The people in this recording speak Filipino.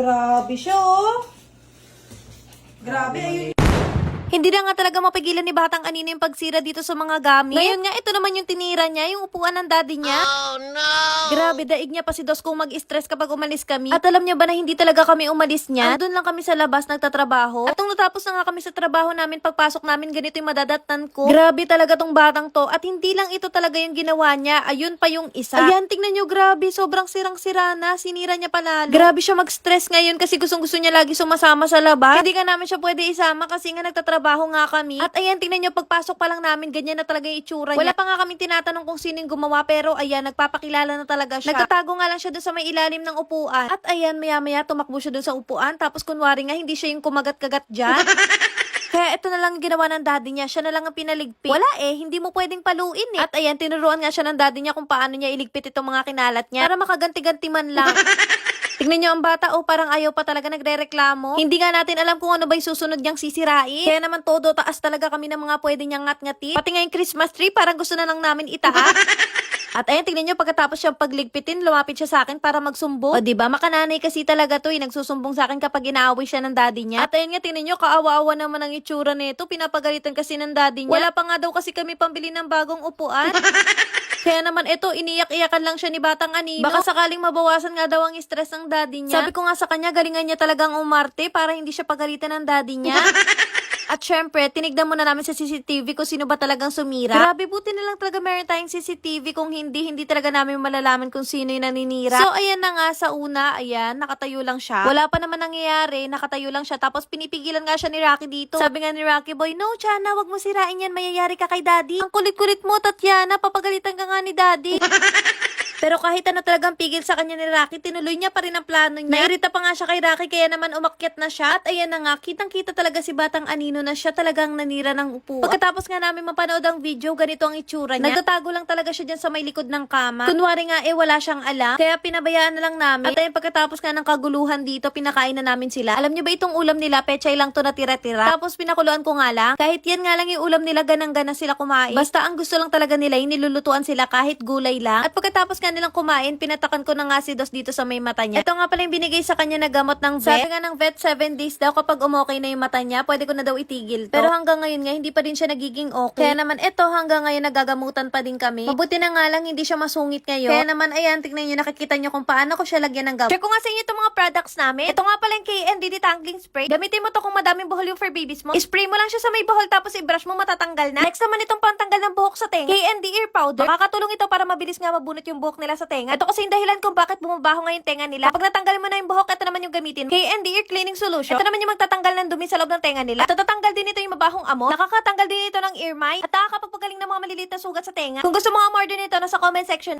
Grabe siya, oh. Grabe, ayun. Hindi na nga talaga mapigilan ni Batang Anino yung pagsira dito sa mga gamit. Ngayon nga, ito naman yung tinira niya, yung upuan ng daddy niya. Oh, no! Grabe, daig niya pa si Dos kung mag-stress kapag umalis kami. At alam niya ba na hindi talaga kami umalis niya? Andun lang kami sa labas nagtatrabaho. At nung natapos na nga kami sa trabaho namin, pagpasok namin, ganito yung madadatnan ko. Grabe talaga tong batang to. At hindi lang ito talaga yung ginawa niya. Ayun pa yung isa. Ayan, tingnan niyo, grabe. Sobrang sirang-sira na. Sinira niya palalo. Grabe siya mag-stress ngayon kasi gustong-gusto niya lagi sumasama sa labas. Hindi ka namin siya pwede isama kasi nga nagtatrabaho nga kami. At ayan, tingnan niyo, pagpasok pa lang namin, ganyan na talaga yung itsura niya. Wala pa nga kami tinatanong kung sino yung gumawa, pero ayan, nagpapakilala na talaga siya. Nagtatago nga lang siya doon sa may ilalim ng upuan. At ayan, maya-maya tumakbo siya doon sa upuan, tapos kunwari nga, hindi siya yung kumagat-kagat dyan. Kaya ito na lang ang ginawa ng daddy niya. Siya na lang ang pinaligpit. Wala eh, hindi mo pwedeng paluin eh. At ayan, tinuruan nga siya ng daddy niya kung paano niya iligpit itong mga kinalat niya. Para makaganti-ganti man lang. Tignan niyo ang bata, oh, parang ayaw pa talaga nagre-reklamo. Hindi nga natin alam kung ano ba yung susunod niyang sisirain. Kaya naman todo taas talaga kami ng mga pwede niyang ngat-ngati. Pati nga yung Christmas tree, parang gusto na lang namin itaas. At ayun, tignan niyo, pagkatapos siyang pagligpitin, lumapit siya sa akin para magsumbong. O, di ba Makananay kasi talaga to, eh. Nagsusumbong sa akin kapag inaaway siya ng daddy niya. At ayun nga, tignan niyo, kaawa-awa naman ang itsura nito. Pinapagalitan kasi ng daddy niya. Wala pa nga daw kasi kami pambili ng bagong upuan. Kaya naman ito, iniyak-iyakan lang siya ni Batang Anino. Baka sakaling mabawasan nga daw ang stress ng daddy niya. Sabi ko nga sa kanya, galingan niya talagang umarte para hindi siya pagalitan ng daddy niya. At syempre, tinignan muna namin sa CCTV kung sino ba talagang sumira. Grabe, buti na lang talaga meron tayong CCTV. Kung hindi, hindi talaga namin malalaman kung sino yung naninira. So, ayan na nga sa una, ayan, nakatayo lang siya. Wala pa naman nangyayari, nakatayo lang siya. Tapos pinipigilan nga siya ni Rocky dito. Sabi nga ni Rocky Boy, no, Chana, wag mo sirain yan, mayayari ka kay Daddy. Ang kulit-kulit mo, Tatiana, papagalitan ka nga ni Daddy. Pero kahit ano talagang pigil sa kanya ni Rocky, tinuloy niya pa rin ang plano niya. Nairita pa nga siya kay Rocky, kaya naman umakyat na siya. At ayan na nga, kitang-kita talaga si Batang Anino na siya talagang nanira ng upuan. Pagkatapos nga namin mapanood ang video, ganito ang itsura niya. Nagtatago lang talaga siya dyan sa may likod ng kama. Kunwari nga, eh, wala siyang alam. Kaya pinabayaan na lang namin. At ayun, pagkatapos nga ng kaguluhan dito, pinakain na namin sila. Alam niyo ba itong ulam nila, pechay lang to na tira-tira. Tapos pinakuluan ko nga lang. Kahit yan nga lang yung ulam nila, ganang-gana sila kumain. Basta ang gusto lang talaga nila, yung nilulutuan sila kahit gulay lang. At pagkatapos nga nilang kumain, pinatakan ko na nga si Dos dito sa may mata niya. Ito nga pala yung binigay sa kanya na gamot ng vet. Sabi nga ng vet, 7 days daw kapag umokay na yung mata niya, pwede ko na daw itigil to. Pero hanggang ngayon nga, hindi pa din siya nagiging okay. Kaya naman ito, hanggang ngayon nagagamutan pa din kami. Mabuti na nga lang, hindi siya masungit ngayon. Kaya naman, ayan, tignan nyo, nakikita nyo kung paano ko siya lagyan ng gamot. Share ko nga sa inyo itong mga products namin. Ito nga pala yung KND Detangling Spray. Gamitin mo to kung madaming buhol yung for babies mo. Spray mo lang siya sa may buhol tapos i-brush mo matatanggal na. Next naman itong pantanggal ng buhok sa tenga. KND Ear Powder. Makakatulong ito para mabilis nga mabunot yung buhok nila sa tenga. Ito kasi yung dahilan kung bakit bumabaho nga tenga nila. Pag natanggal mo na yung buhok, ito naman yung gamitin. KND Ear Cleaning Solution. Ito naman yung magtatanggal ng dumi sa loob ng tenga nila. At tatatanggal din ito yung mabahong amo. Nakakatanggal din ito ng ear mite. At nakakapagpagaling ng mga maliliit na sugat sa tenga. Kung gusto mo nga order nito, nasa comment section